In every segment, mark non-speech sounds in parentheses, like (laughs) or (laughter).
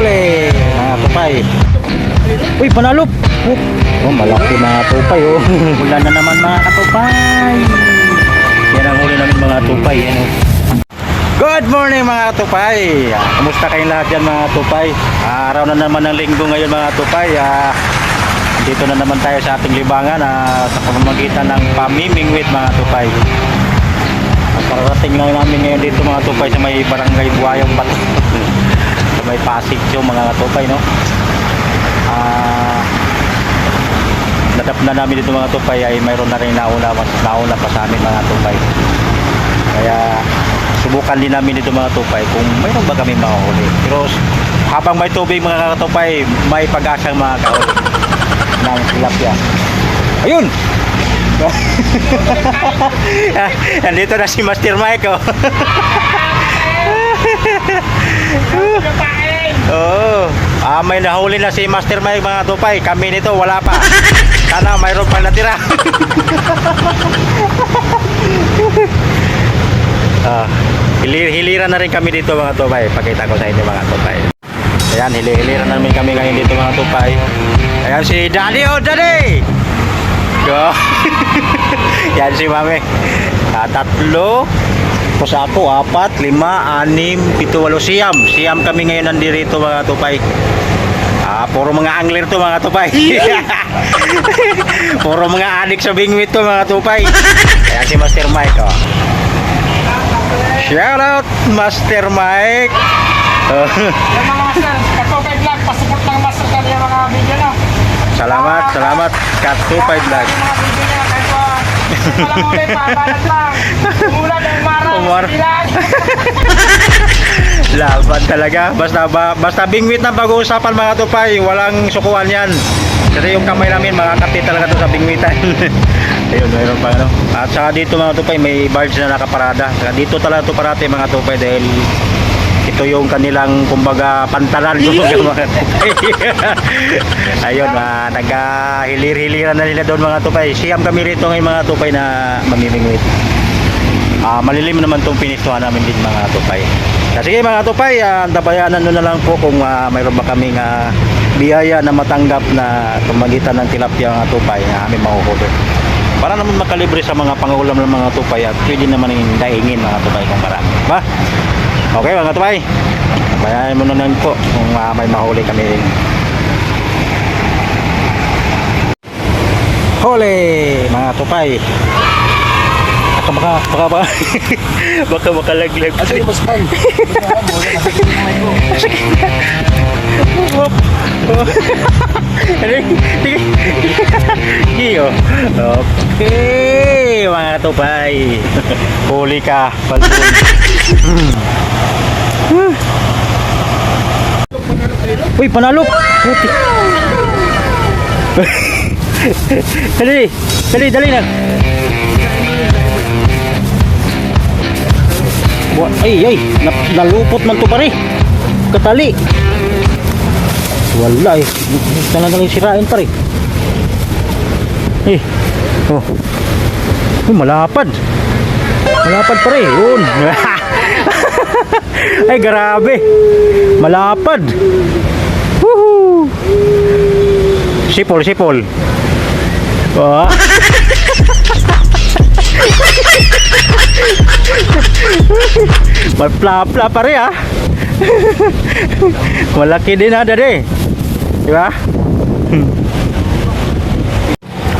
Huli! Mga tupay. Uy, panalop! Oh, oh malaki mga tupay oh. (laughs) Wala na naman mga katupay. Yan ang huli namin mga tupay. Ano? Good morning mga katupay. Ah, Kumusta kayong lahat yan mga tupay? Ah, araw na naman ng linggo ngayon mga tupay. Ah, dito na naman tayo sa ating libangan ah, sa pamamagitan ng pamimingwit mga tupay. At Parating lang namin ngayon dito mga tupay sa may barangay Buayang Bato. May Pasig yung mga tupay no. Ah, nadap na namin dito mga tupay ay mayroon na rin nauna, nauna pa sa amin mga tupay. Kaya subukan din namin dito mga tupay kung mayroon ba kami makahuli. Pero habang may tubig mga katupay, may pag-asang mga kahuli ng tilapia. Ayun! (laughs) Nandito na si Master Mike oh. (laughs) Oo. Ah, may nahuli na si Master Mike mga tupay. Kami nito wala pa. Sana mayroon pa natira. (laughs) ah, hilir hiliran na rin kami dito mga tupay. Pakita ko sa inyo mga tupay. Ayan, hili-hiliran namin kami ngayon dito mga tupay. Ayan si Daddy oh Daddy! Go! (laughs) Yan si Mami. Ah, tatlo. Tapos ako, apat, lima, anim, pito, walo, siyam. Siyam kami ngayon nandito mga tupay. Ah, puro mga angler to mga tupay. (laughs) puro mga adik sa bingwit to mga tupay. Ayan si Master Mike. Oh. Shout out Master Mike. Vlog, (laughs) na. salamat, salamat. Katupay vlog. Yung mga walang ulit, papalat lang. Umulan ng mara, Umar. (laughs) Laban talaga. Basta ba, basta bingwit na pag-uusapan mga tupay, walang sukuan 'yan. Kasi yung kamay namin makakapit talaga to sa bingwitan. (laughs) Ayun, mayroon pa ano. At saka dito mga tupay, may barge na nakaparada. Saka dito talaga to parati mga tupay dahil ito yung kanilang kumbaga pantalan. (laughs) Ayun, uh, naghilir-hiliran na nila doon mga tupay. Siyam kami rito ngayon mga tupay na mamimingwit. Ah, malilim naman tong pinistuhan namin din mga tupay. Ah, sige mga tupay, uh, tabayanan nyo na lang po kung ah, mayroon ba kaming ah, biyaya na matanggap na tumagitan ng tilapia mga tupay na aming mahuhuli. Para naman makalibre sa mga pangulam ng mga tupay at pwede naman yung daingin mga tupay kung marami. Ba? Okay mga tupay. Tabayanan mo na lang po kung ah, may mahuli kami rin. Huli mga tupay. Baka baka baka baka (laughs) baka makalaglag. Ano yung basta? Hop. Ano yun? Sige. Sige mga tupay. (laughs) Huli ka, balbon. Uy, panalo. Puti. (laughs) dali, dali, dali na. Ay, ay, nalupot man to pare. Katali. Wala eh. Lang sirain pare. Eh. Oh. Uy, malapad. Malapad pare. Yun. (laughs) ay, grabe. Malapad. Woohoo. Sipol, sipol. Wah. Malpla-pla pare ah. (laughs) (laughs) Malaki din ada deh. Di ba?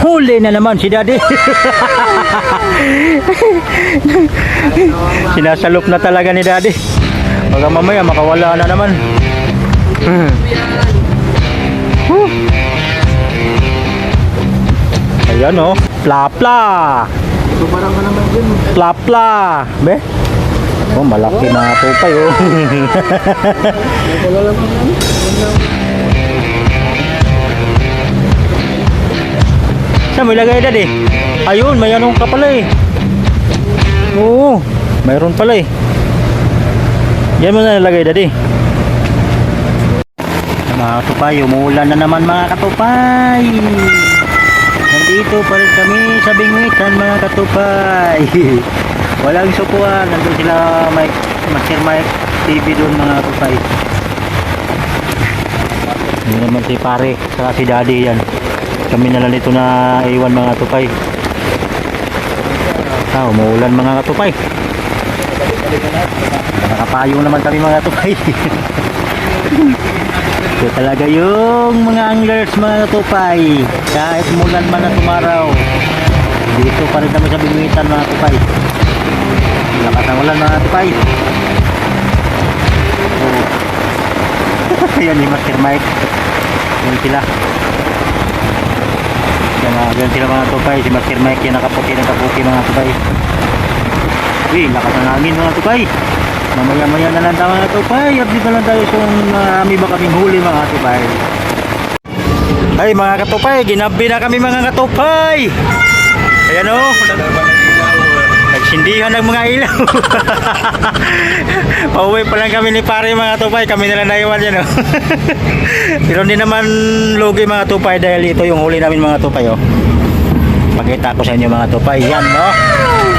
Huli na naman si Daddy. (laughs) Sinasalop na talaga ni Daddy. Baka mamaya makawala na naman. Hmm. Huh. Ayan oh. Pla-pla. Pla-pla. Be? Oh, malaki na tupay oh. (laughs) Saan mo ilagay dad eh? Ayun, may anong ka pala eh. Oo, mayroon pala eh. Yan mo na nilagay dad eh. Mga katupay, umuulan na naman mga katupay. Nandito pa rin kami sa bingwitan mga katupay. (laughs) Walang sukuan. Nandun sila Mike, Master Mike TV doon mga katupay. naman si pare, saka si daddy yan. Kami na lang dito na iwan mga tupay. Ah, umuulan mga katupay. Nakapayong naman kami mga tupay. (laughs) Ito talaga yung mga anglers mga tupay. Kahit mulan man na tumaraw. Dito pa rin kami sa bimitan mga tupay. Lakas ng ulan mga tupay. Oh. (laughs) Yan yung Master Mike. Yan sila. Yan, uh, yan sila mga tupay. Si Master Mike yan nakaputi nakaputi mga tupay. Uy, lakas ng hangin mga tupay. Mamaya-maya na lang tayo mga tupay. Update na lang tayo kung marami ba kaming huli mga tupay. Ay mga katupay, ginabi na kami mga katupay. Ayan o. Nagsindihan ng mga ilaw. (laughs) Pauwi pa lang kami ni pare mga tupay. Kami na lang naiwan yan o. (laughs) Pero hindi naman lugi mga tupay dahil ito yung huli namin mga tupay o. Pakita ko sa inyo mga tupay. Yan no.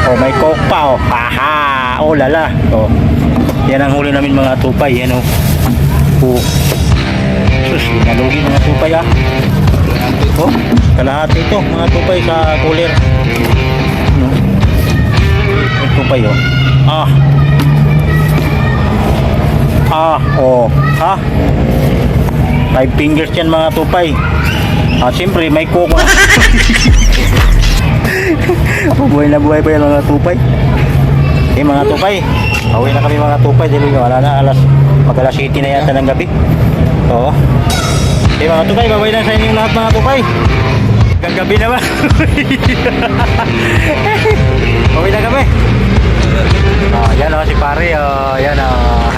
Oh, may coke pa oh. Haha. Oh lala. Oh. Yan ang huli namin mga tupay. Yan oh. Oh. Sus, nalugi mga tupay ah. Oh, kalahati ito mga tupay sa cooler. Tupay oh. Ah. Ah, oh. Ha? Five fingers yan mga tupay. Ah, siyempre may coke. (laughs) buhay na buhay pa yan mga tupay. Eh mga tupay. Away na kami mga tupay dahil wala na alas mag alas 7 na yata ng gabi. Oo. Eh mga tupay, babay na sa inyong lahat mga tupay. Hanggang gabi na ba? (laughs) Uwi na kami. Oh, yan oh, si pare. Oh, yan oh.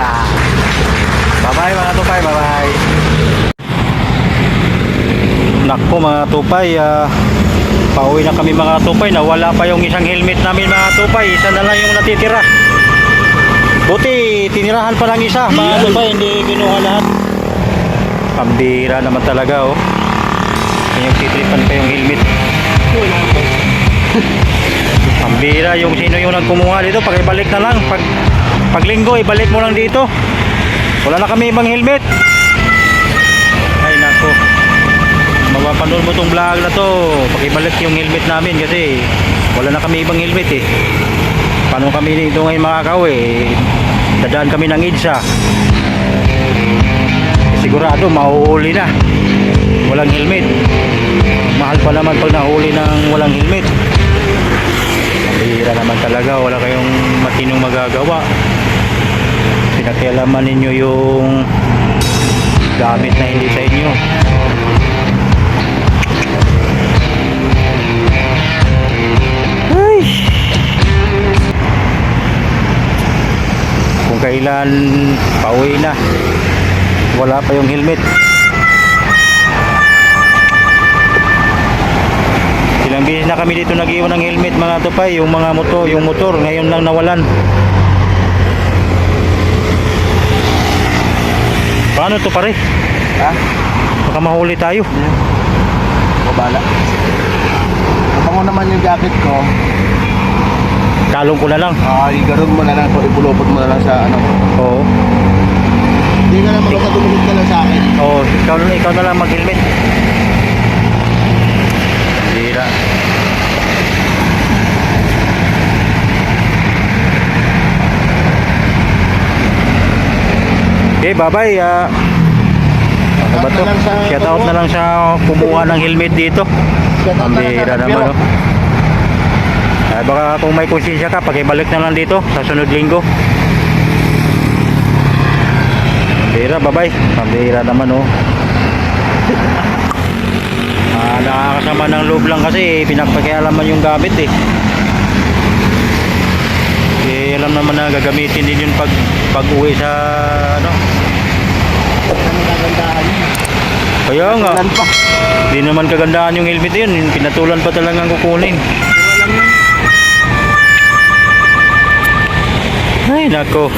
Bye-bye mga tupay, bye-bye. Nakpo mga tupay, ah, pauwi na kami mga tupay, nawala pa yung isang helmet namin mga tupay, isa na lang yung natitira. Buti, tinirahan pa lang isa, mga tupay, hindi kinuha lahat. Pambira naman talaga oh. Yung titripan pa yung helmet. (laughs) Pambira yung sino yung nagkumuha dito, pakibalik na lang. Pag, pag linggo, ibalik mo lang dito. Wala na kami ibang helmet. Ay nako. Mapapanood mo tong vlog na to. Pakibalik yung helmet namin kasi wala na kami ibang helmet eh. Paano kami dito ngayon makakauwi? Eh, dadaan kami ng EDSA. Eh, sigurado mahuhuli na. Walang helmet. Mahal pa naman pag nahuli ng walang helmet Mahira naman talaga wala kayong matinong magagawa. Pinakialaman ninyo yung gamit na hindi sa inyo. Ay. Kung kailan pauwi na. Wala pa yung helmet ilang beses na kami dito nag-iwan ng helmet mga tupay yung mga motor yung motor ngayon lang nawalan paano to pare Ha? baka mahuli tayo Babala. Kapag mo naman yung jacket ko, kalong ko na lang ah, igarod mo na lang, ipulupot mo na lang sa ano. oo Hindi ka naman magkatulog ka lang sa akin. Oo, ikaw, ikaw na lang mag-helmet. Hira. Okay, bye-bye. ah. ano ba to? Shout out na lang lang sa kumuha ng helmet dito. Ang bihira naman. Oh. Ay, baka kung may konsensya ka, pakibalik na lang dito sa sunod linggo. Pambira, bye-bye. Pambira naman, oh. Ah, nakakasama ng loob lang kasi pinagpakialaman yung gamit eh. Eh, alam naman na gagamitin din yun pag pag-uwi sa ano. Kaya nga, Ulan pa. di naman kagandahan yung helmet yun. Pinatulan pa talagang kukunin. Ay, nako.